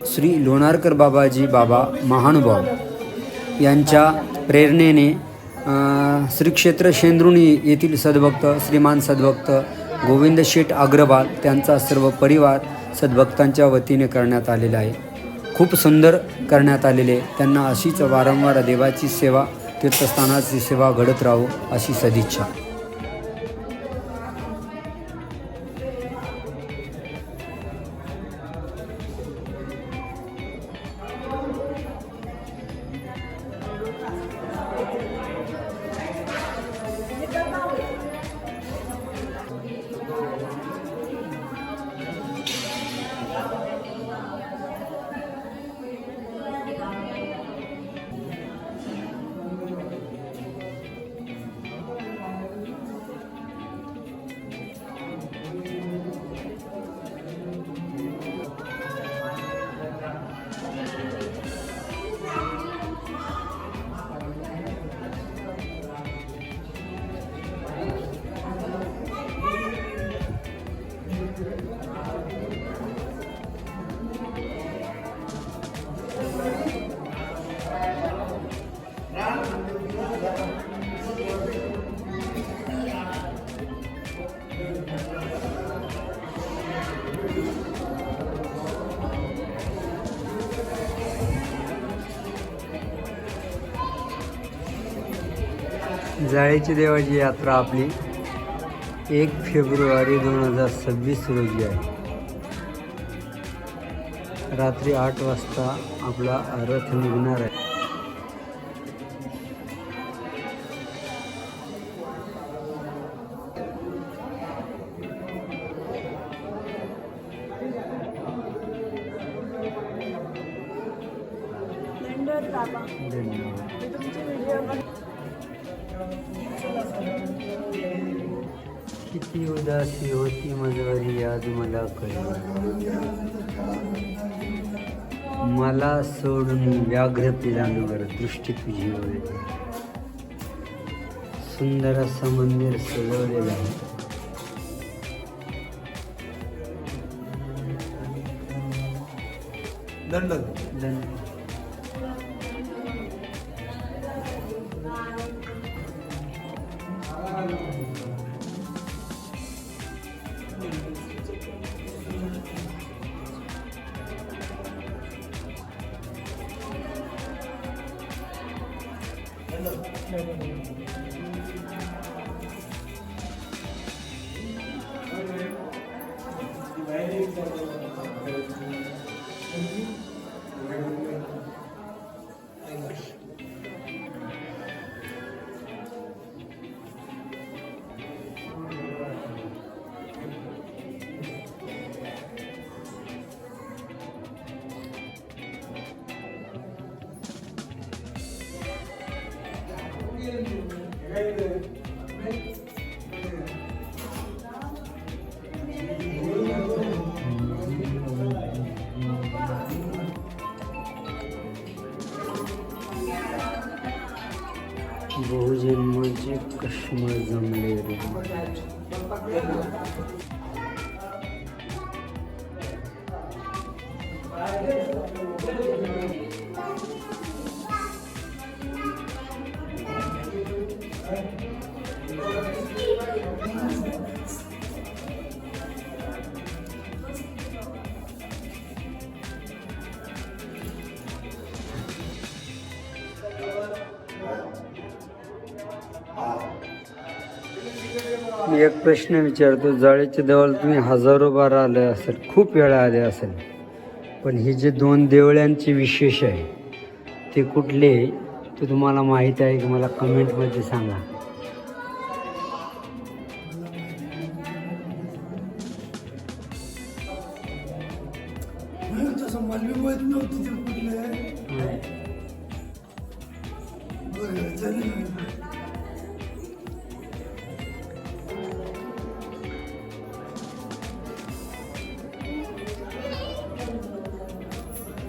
श्री लोणारकर बाबाजी बाबा महानुभाव यांच्या प्रेरणेने श्री क्षेत्र शेंद्रुणी येथील सद्भक्त श्रीमान सद्भक्त गोविंद शेठ अग्रवाल त्यांचा सर्व परिवार सद्भक्तांच्या वतीने करण्यात आलेला आहे खूप सुंदर करण्यात आलेले आहे. त्यांना अशीच वारंवार देवाची सेवा तीर्थस्थानाची सेवा घडत राहो अशी सदिच्छा जाळीची देवाची यात्रा आपली एक फेब्रुवारी दोन हजार सव्वीस रोजी आहे. रात्री आठ वाजता आपला रथ निघणार आहे. धन्यवाद किती उदासी होती मजवरी आज मला कळली. मला सोडून व्याघ्र पिलांवर दृष्टी तुझी वळली सुंदर असं मंदिर सजवलेलं आहे. धन्यवाद ભોજનમાંથી કશમાં જમલે રહ્યું मी एक प्रश्न विचारतो जाळीच्या देवाला तुम्ही हजारो बार आले असेल खूप वेळा आले असेल पण हे जे दोन देवळ्यांचे विशेष आहे ते कुठले? ते तुम्हाला माहीत आहे की मला कमेंटमध्ये सांगा. नव्हतं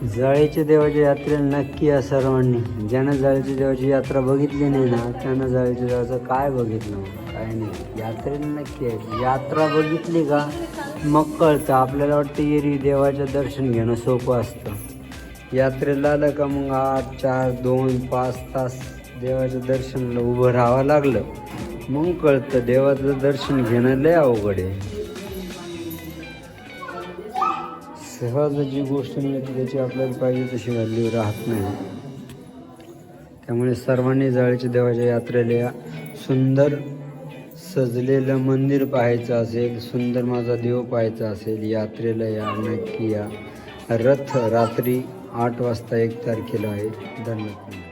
जाळीच्या देवाच्या यात्रेला नक्की या सर्वांनी. ज्यानं जाळीच्या देवाची यात्रा बघितली नाही ना त्यानं जाळीच्या देवाचं काय बघितलं? काय नाही. यात्रेला नक्की आहे यात्रा बघितली का? मग कळतं. आपल्याला वाटतं एरी देवाचं दर्शन घेणं सोपं असतं. यात्रेला आलं का मग आठ चार दोन पाच तास देवाच्या दर्शनाला उभं राहावं लागलं. मग कळतं देवाचं दर्शन घेणं लय अवघड आहे. सहज जी गोष्ट मिळते त्याची आपल्याला पाहिजे तशी व्हॅल्यू राहत नाही. त्यामुळे सर्वांनी जाळीच्या देवाच्या यात्रेला या सुंदर सजलेलं मंदिर पाहायचं असेल सुंदर माझा देव पाहायचा असेल यात्रेला या नक्की या. रथ रात्री आठ वाजता एक तारखेला आहे. धन्यवाद.